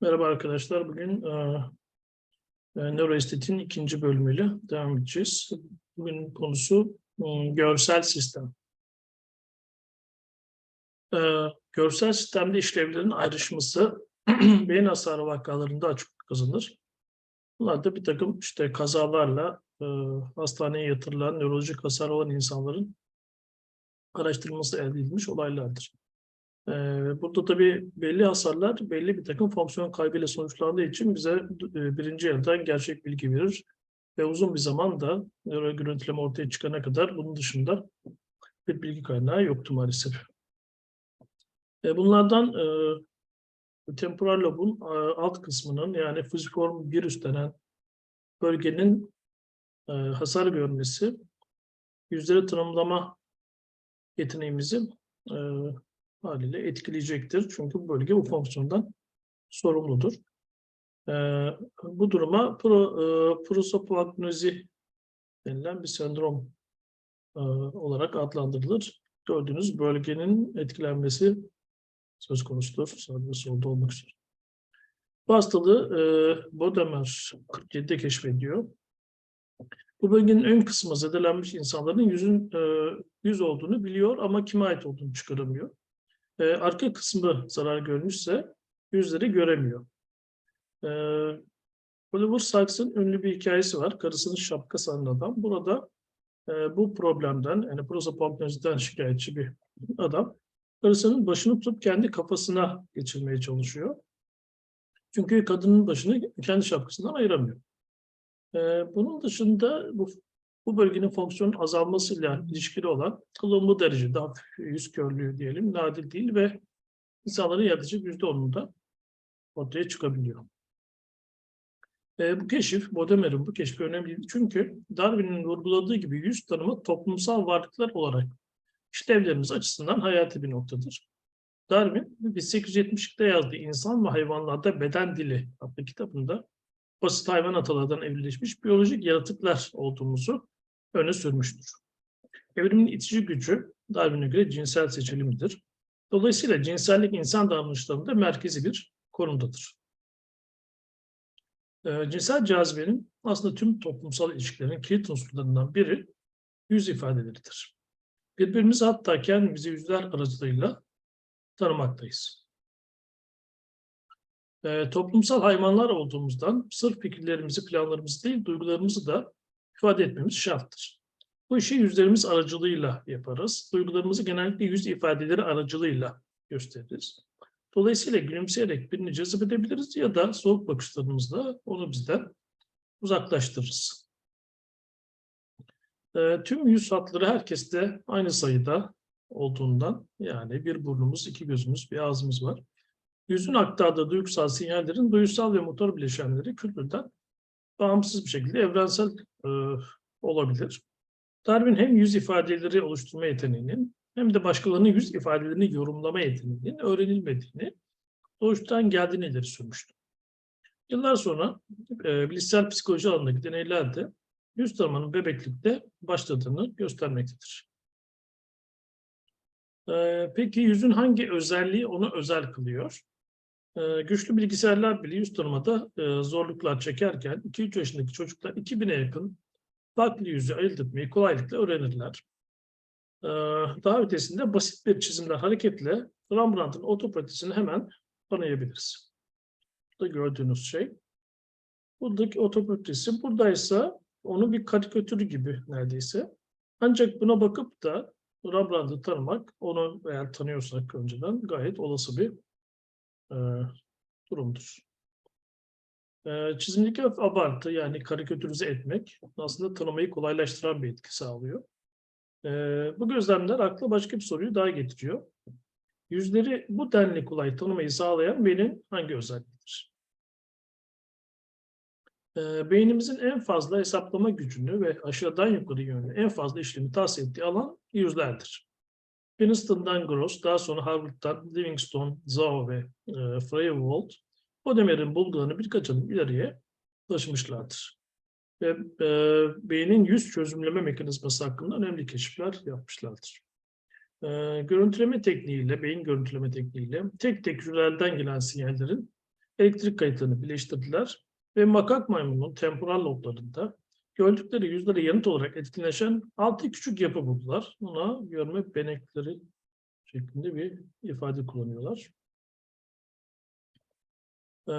Merhaba arkadaşlar. Bugün e, e, nöroestetin ikinci bölümüyle devam edeceğiz. Bugün konusu e, görsel sistem. E, görsel sistemde işlevlerin ayrışması beyin hasarı vakalarında açık kazanır. Bunlar da bir takım işte kazalarla e, hastaneye yatırılan nörolojik hasar olan insanların araştırılması elde edilmiş olaylardır. Ee, Burada tabii belli hasarlar belli bir takım fonksiyon kaybıyla sonuçlandığı için bize e, birinci elden gerçek bilgi verir. Ve uzun bir zaman da nöro görüntüleme ortaya çıkana kadar bunun dışında bir bilgi kaynağı yoktu maalesef. E, Bunlardan e, temporal lobun alt kısmının yani fusiform virüs denen bölgenin hasar görmesi yüzleri tanımlama yeteneğimizi haliyle etkileyecektir. Çünkü bu bölge bu fonksiyondan sorumludur. Ee, bu duruma pro, e, prosopagnozi denilen bir sendrom e, olarak adlandırılır. Gördüğünüz bölgenin etkilenmesi söz konusudur. Sağda solda olmak üzere. Bu hastalığı e, Bodemer 47'de keşfediyor. Bu bölgenin ön kısmı zedelenmiş insanların yüzün yüz olduğunu biliyor ama kime ait olduğunu çıkaramıyor. E, arka kısmı zarar görmüşse yüzleri göremiyor. E, Oliver Sykes'ın ünlü bir hikayesi var. Karısının şapka sanan adam. Burada e, bu problemden, yani prosopagnoziden şikayetçi bir adam, karısının başını tutup kendi kafasına geçirmeye çalışıyor. Çünkü kadının başını kendi şapkasından ayıramıyor. E, bunun dışında bu bu bölgenin fonksiyon azalmasıyla ilişkili olan ılımlı derecede hafif yüz körlüğü diyelim nadir değil ve insanların yaklaşık yüzde onunda ortaya çıkabiliyor. E, bu keşif, Bodemer'in bu keşfi önemliydi çünkü Darwin'in vurguladığı gibi yüz tanımı toplumsal varlıklar olarak işlevlerimiz açısından hayati bir noktadır. Darwin 1870'de yazdığı İnsan ve Hayvanlarda Beden Dili adlı kitabında basit hayvan atalardan evrileşmiş biyolojik yaratıklar olduğumuzu öne sürmüştür. Evrimin itici gücü Darwin'e göre cinsel seçilimdir. Dolayısıyla cinsellik insan davranışlarında merkezi bir konumdadır. Ee, cinsel cazibenin aslında tüm toplumsal ilişkilerin kilit unsurlarından biri yüz ifadeleridir. Birbirimizi hatta kendimizi yüzler aracılığıyla tanımaktayız. Ee, toplumsal hayvanlar olduğumuzdan sırf fikirlerimizi, planlarımızı değil, duygularımızı da ifade etmemiz şarttır. Bu işi yüzlerimiz aracılığıyla yaparız. Duygularımızı genellikle yüz ifadeleri aracılığıyla gösteririz. Dolayısıyla gülümseyerek birini cezbedebiliriz ya da soğuk bakışlarımızla onu bizden uzaklaştırırız. E, tüm yüz hatları herkeste aynı sayıda olduğundan yani bir burnumuz, iki gözümüz, bir ağzımız var. Yüzün aktardığı duygusal sinyallerin duysal ve motor bileşenleri kültürden bağımsız bir şekilde evrensel e, olabilir. Darwin hem yüz ifadeleri oluşturma yeteneğinin hem de başkalarının yüz ifadelerini yorumlama yeteneğinin öğrenilmediğini, doğuştan geldiğini ileri sürmüştü. Yıllar sonra e, bilişsel psikoloji alanındaki deneylerde yüz tanımanın bebeklikte başladığını göstermektedir. E, peki yüzün hangi özelliği onu özel kılıyor? E, güçlü bilgisayarlar bile yüz tanımada e, zorluklar çekerken 2-3 yaşındaki çocuklar 2000'e yakın farklı yüzü ayırt etmeyi kolaylıkla öğrenirler. Ee, daha ötesinde basit bir çizimler hareketle Rembrandt'ın otopatisini hemen tanıyabiliriz. Burada gördüğünüz şey. Buradaki otopatisi buradaysa onu bir karikatürü gibi neredeyse. Ancak buna bakıp da Rembrandt'ı tanımak, onu eğer tanıyorsak önceden gayet olası bir e, durumdur. E, çizimdeki abartı yani karikatürize etmek aslında tanımayı kolaylaştıran bir etki sağlıyor. E, bu gözlemler akla başka bir soruyu daha getiriyor. Yüzleri bu denli kolay tanımayı sağlayan beynin hangi özelliğidir? E, beynimizin en fazla hesaplama gücünü ve aşağıdan yukarı yönlü en fazla işlemi tahsil ettiği alan yüzlerdir. Princeton'dan Gross, daha sonra Harvard'dan Livingstone, Zhao ve e, Feyerwold Podemer'in bulgularını birkaç adım ileriye taşımışlardır. Ve e, beynin yüz çözümleme mekanizması hakkında önemli keşifler yapmışlardır. E, görüntüleme tekniğiyle, beyin görüntüleme tekniğiyle tek tek hücrelerden gelen sinyallerin elektrik kayıtlarını birleştirdiler ve makak maymunun temporal loblarında gördükleri yüzlere yanıt olarak etkileşen altı küçük yapı buldular. Buna görme benekleri şeklinde bir ifade kullanıyorlar. Ee,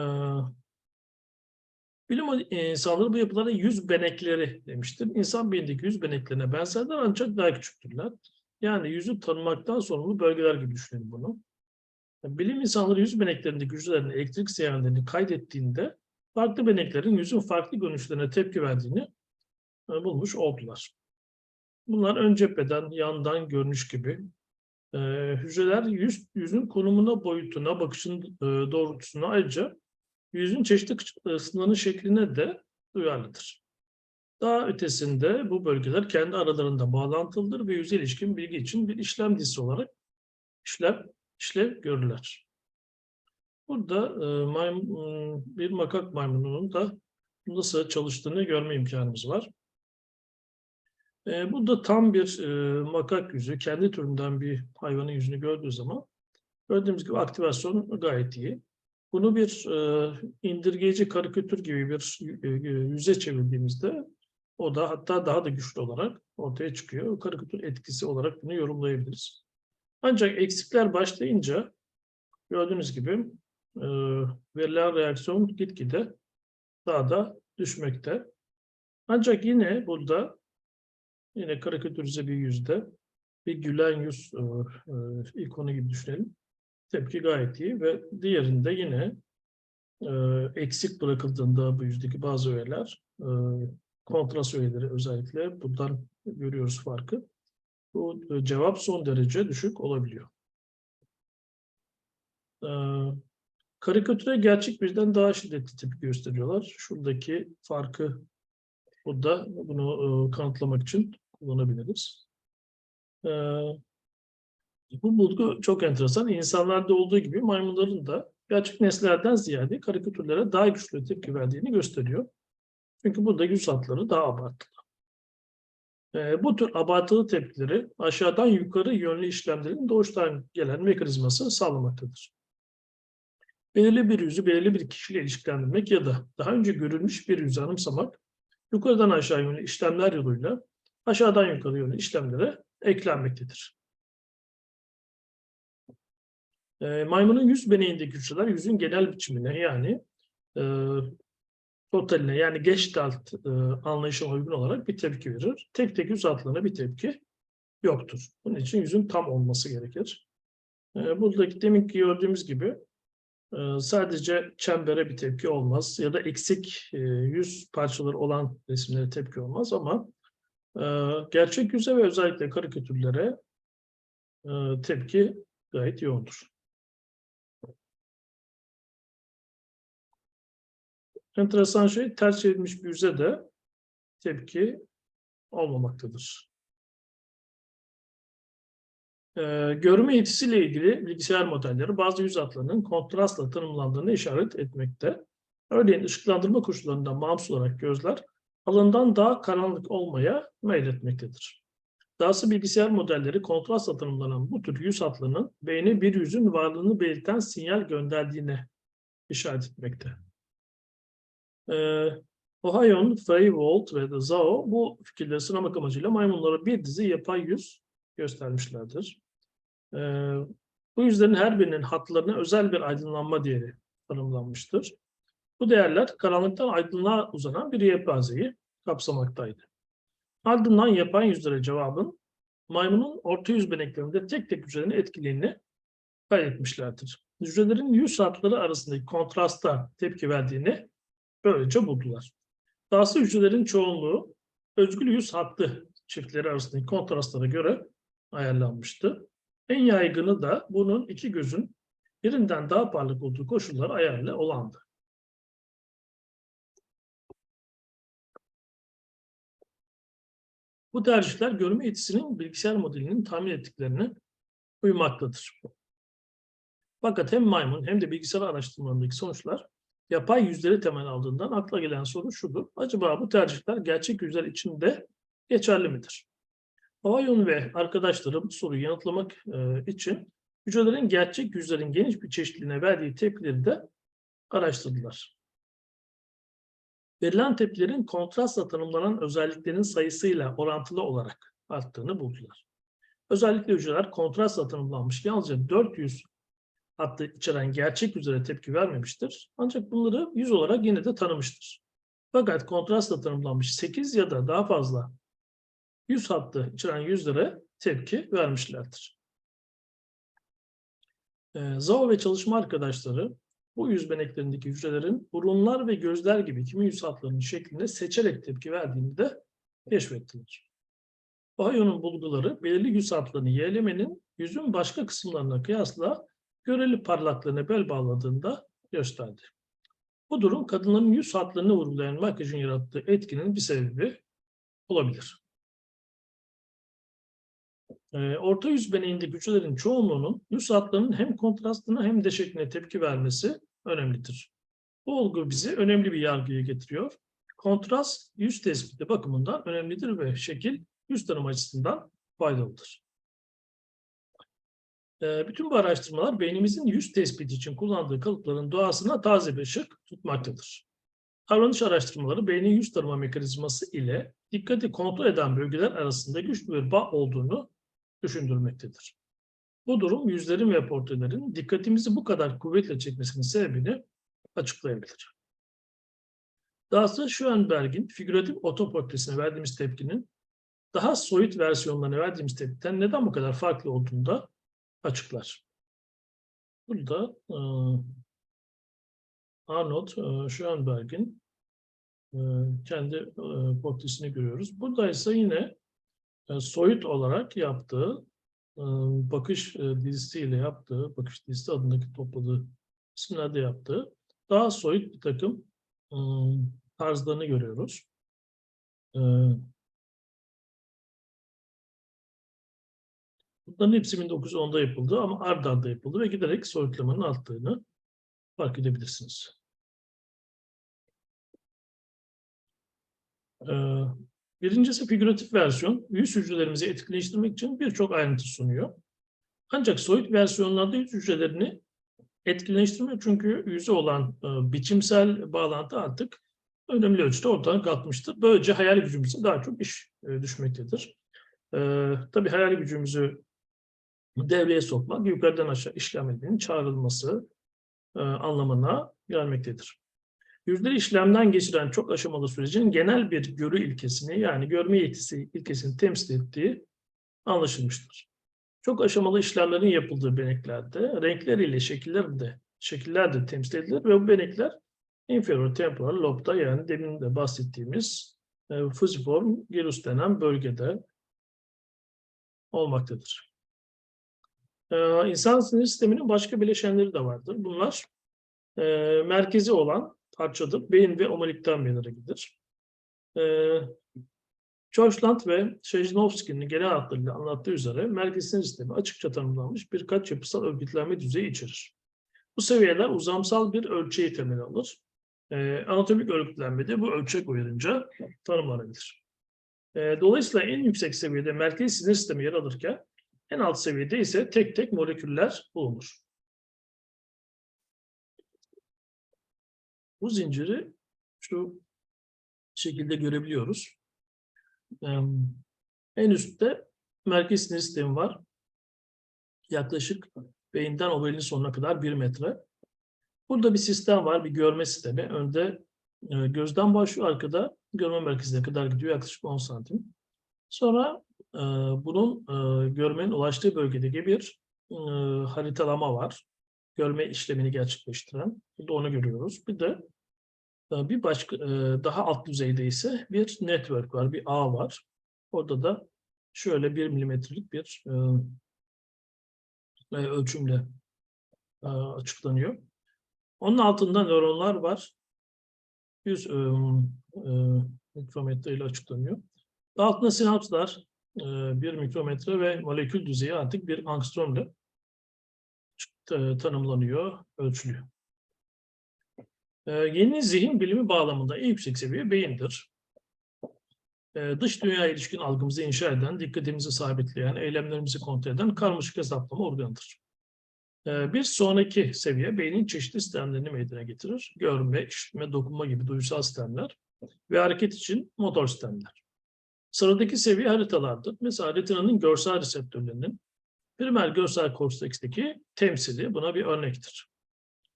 bilim insanları bu yapılara yüz benekleri demiştir. İnsan beynindeki yüz beneklerine benzerler ancak daha küçüktürler. Yani yüzü tanımaktan sorumlu bölgeler gibi düşünelim bunu. Bilim insanları yüz beneklerindeki hücrelerin elektrik sinyallerini kaydettiğinde farklı beneklerin yüzün farklı görünüşlerine tepki verdiğini e, bulmuş oldular. Bunlar ön cepheden, yandan görünüş gibi. E, hücreler yüz, yüzün konumuna, boyutuna, bakışın e, doğrultusuna ayrıca yüzün çeşitli ısınanı şekline de duyarlıdır. Daha ötesinde bu bölgeler kendi aralarında bağlantılıdır ve yüze ilişkin bilgi için bir işlem dizisi olarak işlem, işlev görürler. Burada e, maymun, bir makak maymununun da nasıl çalıştığını görme imkanımız var. E, burada tam bir e, makak yüzü, kendi türünden bir hayvanın yüzünü gördüğü zaman gördüğümüz gibi aktivasyon gayet iyi. Bunu bir e, indirgeyici karikatür gibi bir e, yüze çevirdiğimizde o da hatta daha da güçlü olarak ortaya çıkıyor. Karikatür etkisi olarak bunu yorumlayabiliriz. Ancak eksikler başlayınca gördüğünüz gibi e, verilen reaksiyon gitgide daha da düşmekte. Ancak yine burada yine karikatürize bir yüzde bir gülen yüz e, e, ikonu gibi düşünelim. Tepki gayet iyi ve diğerinde yine e, eksik bırakıldığında bu yüzdeki bazı öğeler e, kontrast öğeleri özellikle buradan görüyoruz farkı. Bu e, cevap son derece düşük olabiliyor. E, karikatüre gerçek birden daha şiddetli tepki gösteriyorlar. Şuradaki farkı burada bunu e, kanıtlamak için kullanabiliriz. E, bu bulgu çok enteresan. İnsanlarda olduğu gibi maymunların da gerçek nesnelerden ziyade karikatürlere daha güçlü tepki verdiğini gösteriyor. Çünkü burada yüz hatları daha abartılı. E, bu tür abartılı tepkileri aşağıdan yukarı yönlü işlemlerin doğuştan gelen mekanizması sağlamaktadır. Belirli bir yüzü belirli bir kişiyle ilişkilendirmek ya da daha önce görülmüş bir yüzü anımsamak yukarıdan aşağı yönlü işlemler yoluyla aşağıdan yukarı yönlü işlemlere eklenmektedir. E, maymunun yüz beneğindeki hücreler yüzün genel biçimine yani e, totaline yani Gestalt e, anlayışına uygun olarak bir tepki verir. Tek tek yüz hatlarına bir tepki yoktur. Bunun için yüzün tam olması gerekir. E, buradaki deminki gördüğümüz gibi sadece çembere bir tepki olmaz ya da eksik e, yüz parçaları olan resimlere tepki olmaz ama e, gerçek yüze ve özellikle karikatürlere e, tepki gayet yoğundur. Enteresan şey ters çevrilmiş bir yüze de tepki olmamaktadır. Ee, görme yetisiyle ilgili bilgisayar modelleri bazı yüz hatlarının kontrastla tanımlandığını işaret etmekte. Örneğin ışıklandırma koşullarından bağımsız olarak gözler alandan daha karanlık olmaya meyletmektedir. Dahası bilgisayar modelleri kontrastla tanımlanan bu tür yüz hatlarının beyne bir yüzün varlığını belirten sinyal gönderdiğine işaret etmekte. Ee, Ohio'nun Feywold ve de Zhao bu fikirleri sınamak amacıyla maymunlara bir dizi yapay yüz göstermişlerdir. Bu yüzlerin her birinin hatlarına özel bir aydınlanma değeri tanımlanmıştır. Bu değerler karanlıktan aydınlığa uzanan bir yelpazeyi kapsamaktaydı. Ardından yapan yüzlere cevabın maymunun orta yüz beneklerinde tek tek hücrelerin etkiliğini kaydetmişlerdir. Hücrelerin yüz hatları arasındaki kontrasta tepki verdiğini böylece buldular. Dahası hücrelerin çoğunluğu özgül yüz hattı çiftleri arasındaki kontrastlara göre ayarlanmıştı. En yaygını da bunun iki gözün birinden daha parlak olduğu koşullar ayarlı olandı. Bu tercihler görme yetisinin bilgisayar modelinin tahmin ettiklerine uymaktadır. Fakat hem maymun hem de bilgisayar araştırmalarındaki sonuçlar yapay yüzleri temel aldığından akla gelen soru şudur. Acaba bu tercihler gerçek yüzler için de geçerli midir? Hawayon ve arkadaşları bu soruyu yanıtlamak e, için hücrelerin gerçek yüzlerin geniş bir çeşitliliğine verdiği tepkileri de araştırdılar. Verilen tepkilerin kontrastla tanımlanan özelliklerin sayısıyla orantılı olarak arttığını buldular. Özellikle hücreler kontrastla tanımlanmış yalnızca 400 hattı içeren gerçek üzere tepki vermemiştir. Ancak bunları 100 olarak yine de tanımıştır. Fakat kontrastla tanımlanmış 8 ya da daha fazla 100 hattı içeren yüzlere tepki vermişlerdir. Ee, Zhao ve çalışma arkadaşları bu yüz beneklerindeki hücrelerin burunlar ve gözler gibi kimi yüz hatlarının şeklinde seçerek tepki verdiğini de keşfettiler. Ohio'nun bulguları belirli yüz hatlarını yeğlemenin yüzün başka kısımlarına kıyasla göreli parlaklığına bel bağladığında gösterdi. Bu durum kadınların yüz hatlarını vurgulayan makyajın yarattığı etkinin bir sebebi olabilir. Ee, orta yüz beneğindeki hücrelerin çoğunluğunun yüz hatlarının hem kontrastına hem de şekline tepki vermesi önemlidir. Bu olgu bizi önemli bir yargıya getiriyor. Kontrast yüz tespiti bakımından önemlidir ve şekil yüz tanım açısından faydalıdır. Ee, bütün bu araştırmalar beynimizin yüz tespiti için kullandığı kalıpların doğasına taze bir ışık tutmaktadır. Davranış araştırmaları beynin yüz tanıma mekanizması ile dikkati kontrol eden bölgeler arasında güçlü bir bağ olduğunu düşündürmektedir. Bu durum yüzlerin ve portrelerin dikkatimizi bu kadar kuvvetle çekmesinin sebebini açıklayabilir. Dahası Schoenberg'in figüratif otoportresine verdiğimiz tepkinin daha soyut versiyonlarına verdiğimiz tepkiden neden bu kadar farklı olduğunu da açıklar. Burada e, Arnold e, Schoenberg'in e, kendi e, portresini görüyoruz. Burada ise yine soyut olarak yaptığı e, bakış e, dizisiyle yaptığı, bakış dizisi adındaki topladığı isimlerde yaptığı daha soyut bir takım e, tarzlarını görüyoruz. E, bunların hepsi 1910'da yapıldı ama ard arda yapıldı ve giderek soyutlamanın arttığını fark edebilirsiniz. Birincisi figüratif versiyon, yüz hücrelerimizi etkileştirmek için birçok ayrıntı sunuyor. Ancak soyut versiyonlarda yüz hücrelerini etkileştirmiyor çünkü yüze olan e, biçimsel bağlantı artık önemli ölçüde ortadan kalkmıştır. Böylece hayal gücümüze daha çok iş e, düşmektedir. E, tabii hayal gücümüzü devreye sokmak, yukarıdan aşağı işlemlerin çağrılması e, anlamına gelmektedir. Yüzleri işlemden geçiren çok aşamalı sürecin genel bir görü ilkesini yani görme yetisi ilkesini temsil ettiği anlaşılmıştır. Çok aşamalı işlemlerin yapıldığı beneklerde renkler ile şekiller de, şekiller de temsil edilir ve bu benekler inferior temporal lobda yani demin de bahsettiğimiz e, fusiform gyrus denen bölgede olmaktadır. Ee, insan sinir sisteminin başka bileşenleri de vardır. Bunlar e, merkezi olan parçadır. Beyin ve omelikten meydana gelir. Ee, Churchland ve Şejnovski'nin genel hatlarıyla anlattığı üzere merkez sistemi açıkça tanımlanmış birkaç yapısal örgütlenme düzeyi içerir. Bu seviyeler uzamsal bir ölçeği temel alır. Ee, anatomik örgütlenmede bu ölçek uyarınca tanımlanabilir. Ee, dolayısıyla en yüksek seviyede merkez sinir sistemi yer alırken en alt seviyede ise tek tek moleküller bulunur. Bu zinciri şu şekilde görebiliyoruz. En üstte merkez sinir sistemi var. Yaklaşık beyinden obelin sonuna kadar bir metre. Burada bir sistem var, bir görme sistemi. Önde gözden başlıyor, arkada görme merkezine kadar gidiyor yaklaşık 10 santim. Sonra bunun görmenin ulaştığı bölgedeki bir haritalama var görme işlemini gerçekleştiren. Burada onu görüyoruz. Bir de e, bir başka e, daha alt düzeyde ise bir network var, bir ağ var. Orada da şöyle bir milimetrelik bir e, ölçümle açıklanıyor. Onun altında nöronlar var. 100 mikrometre ile açıklanıyor. Altında sinapslar bir mikrometre ve molekül düzeyi artık bir angstromle e, tanımlanıyor, ölçülüyor. E, yeni zihin bilimi bağlamında en yüksek seviye beyindir. E, dış dünya ilişkin algımızı inşa eden, dikkatimizi sabitleyen, eylemlerimizi kontrol eden karmaşık hesaplama organıdır. Ee, Bir sonraki seviye beynin çeşitli sistemlerini meydana getirir. Görme, işitme, dokunma gibi duysal sistemler ve hareket için motor sistemler. Sıradaki seviye haritalardır. Mesela haritanın görsel reseptörlerinin primer görsel korteksteki temsili buna bir örnektir.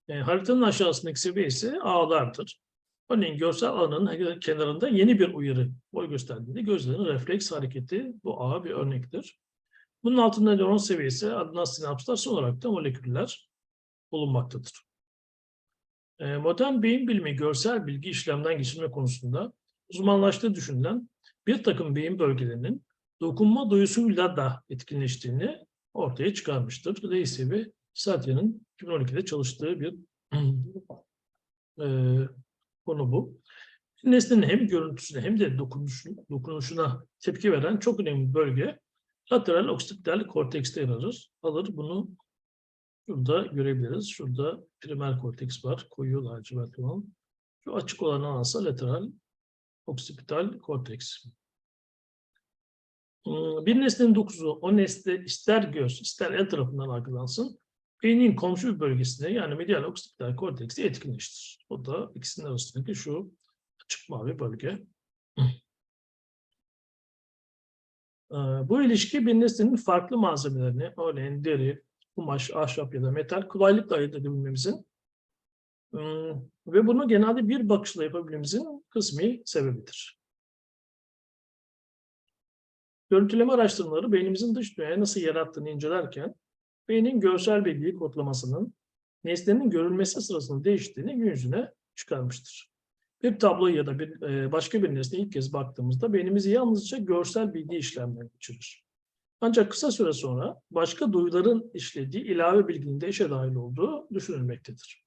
E, haritanın aşağısındaki seviye ise ağlardır. Örneğin görsel alanın kenarında yeni bir uyarı boy gösterdiğinde gözlerin refleks hareketi bu ağa bir örnektir. Bunun altında nöron seviyesi adına sinapslar son olarak da moleküller bulunmaktadır. E, modern beyin bilimi görsel bilgi işlemden geçirme konusunda uzmanlaştığı düşünülen bir takım beyin bölgelerinin dokunma duyusuyla da etkinleştiğini ortaya çıkarmıştır. Ve Satya'nın 2012'de çalıştığı bir e, konu bu. Nesnenin hem görüntüsüne hem de dokunuşuna, dokunuşuna tepki veren çok önemli bölge lateral oksipital kortekste yer alır. alır. Bunu şurada görebiliriz. Şurada primer korteks var. Koyu lacivert olan. Şu açık olan alsa lateral oksipital korteks. Hmm, Bir nesnenin dokusu o nesne ister göz ister el tarafından algılansın beynin komşu bir bölgesinde yani medial oksipital korteksi etkinleştirir. O da ikisinin arasındaki şu açık mavi bölge. Ee, Bu ilişki bir nesnenin farklı malzemelerini, örneğin deri, kumaş, ahşap ya da metal kolaylıkla ayırt edebilmemizin ıı, ve bunu genelde bir bakışla yapabilmemizin kısmi sebebidir. Görüntüleme araştırmaları beynimizin dış dünyaya nasıl yarattığını incelerken beynin görsel bilgiyi kodlamasının nesnenin görülmesi sırasında değiştiğini gün yüzüne çıkarmıştır. Bir tablo ya da bir e, başka bir nesneye ilk kez baktığımızda beynimizi yalnızca görsel bilgi işlemden geçirir. Ancak kısa süre sonra başka duyuların işlediği ilave bilginin de işe dahil olduğu düşünülmektedir.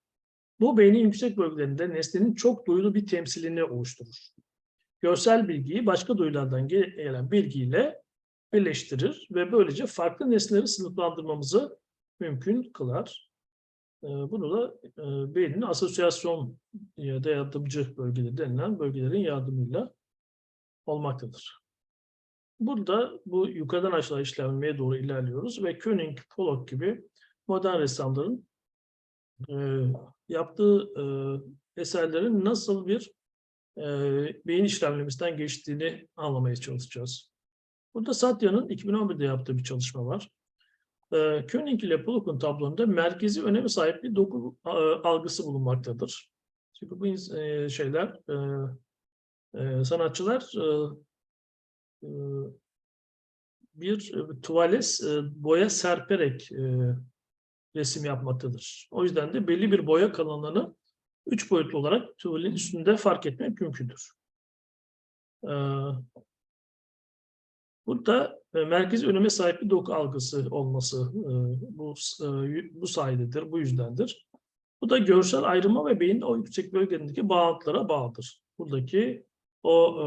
Bu beynin yüksek bölgelerinde nesnenin çok duyulu bir temsilini oluşturur. Görsel bilgiyi başka duyulardan gelen bilgiyle birleştirir ve böylece farklı nesneleri sınıflandırmamızı mümkün kılar. Ee, Bunu da e, beynin asosyasyon ya da yardımcı bölgeleri denilen bölgelerin yardımıyla olmaktadır. Burada bu yukarıdan aşağı işlenmeye doğru ilerliyoruz ve Koenig, Pollock gibi modern ressamların e, yaptığı e, eserlerin nasıl bir e, beyin işlemlemesinden geçtiğini anlamaya çalışacağız. Burada Satya'nın 2011'de yaptığı bir çalışma var. E, Koenig ile Pollock'un tablonunda merkezi öneme sahip bir doku e, algısı bulunmaktadır. Çünkü bu e, şeyler, e, sanatçılar bir tuvales e, boya serperek resim yapmaktadır. O yüzden de belli bir boya kalınlığını üç boyutlu olarak tuvalin üstünde fark etmek mümkündür. E, Burada e, merkezi öneme sahip bir doku algısı olması e, bu e, bu sayededir, bu yüzdendir. Bu da görsel ayrıma ve beyin o yüksek bölgelerindeki bağıntılara bağlıdır. Buradaki o e,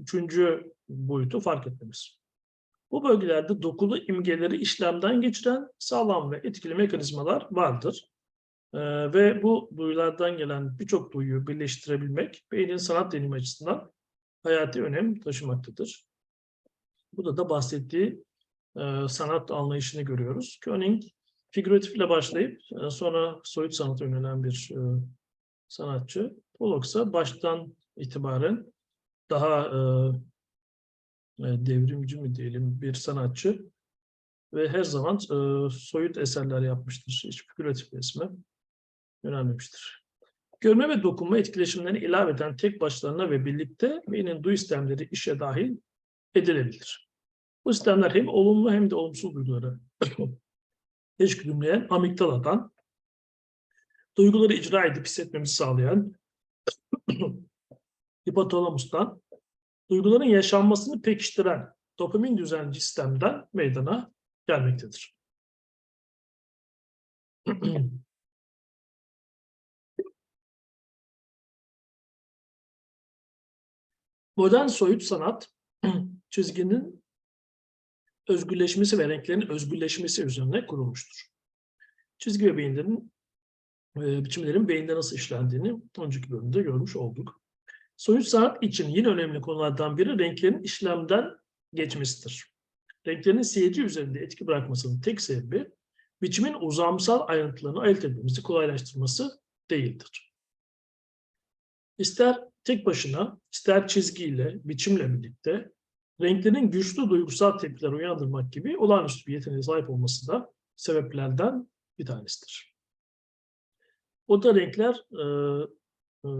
üçüncü boyutu fark etmemiz. Bu bölgelerde dokulu imgeleri işlemden geçiren sağlam ve etkili mekanizmalar vardır. E, ve bu duyulardan gelen birçok duyuyu birleştirebilmek beynin sanat deneyimi açısından hayati önem taşımaktadır. Burada da bahsettiği e, sanat anlayışını görüyoruz. Koenig figüratifle başlayıp e, sonra soyut sanata yönelen bir e, sanatçı. Pollock ise baştan itibaren daha e, e, devrimci mi diyelim bir sanatçı ve her zaman e, soyut eserler yapmıştır. Hiç figüratif resme yönelmemiştir. Görme ve dokunma etkileşimlerini ilaveten tek başlarına ve birlikte beynin duyu sistemleri işe dahil edilebilir. Bu sistemler hem olumlu hem de olumsuz duyguları eşgüdümleyen amigdaladan, duyguları icra edip hissetmemizi sağlayan hipotalamustan, duyguların yaşanmasını pekiştiren dopamin düzenci sistemden meydana gelmektedir. Modern soyut sanat çizginin özgürleşmesi ve renklerin özgürleşmesi üzerine kurulmuştur. Çizgi ve beyinlerin e, biçimlerin beyinde nasıl işlendiğini önceki bölümde görmüş olduk. Soyut sanat için yine önemli konulardan biri renklerin işlemden geçmesidir. Renklerin seyirci üzerinde etki bırakmasının tek sebebi biçimin uzamsal ayrıntılarını ayırt etmemizi kolaylaştırması değildir. İster tek başına, ister çizgiyle, biçimle birlikte renklerin güçlü duygusal tepkiler uyandırmak gibi olağanüstü bir yeteneğe sahip olması da sebeplerden bir tanesidir. O da renkler e, e,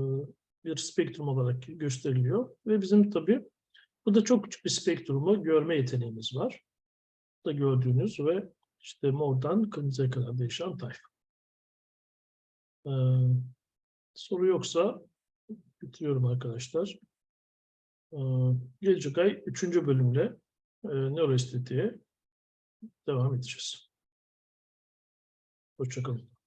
bir spektrum olarak gösteriliyor ve bizim tabii bu da çok küçük bir spektrumu görme yeteneğimiz var. Bu da gördüğünüz ve işte mordan kırmızıya kadar değişen tayfa. Ee, soru yoksa bitiriyorum arkadaşlar. Ee, gelecek ay 3. bölümle nöroestetiğe devam edeceğiz. Hoşçakalın.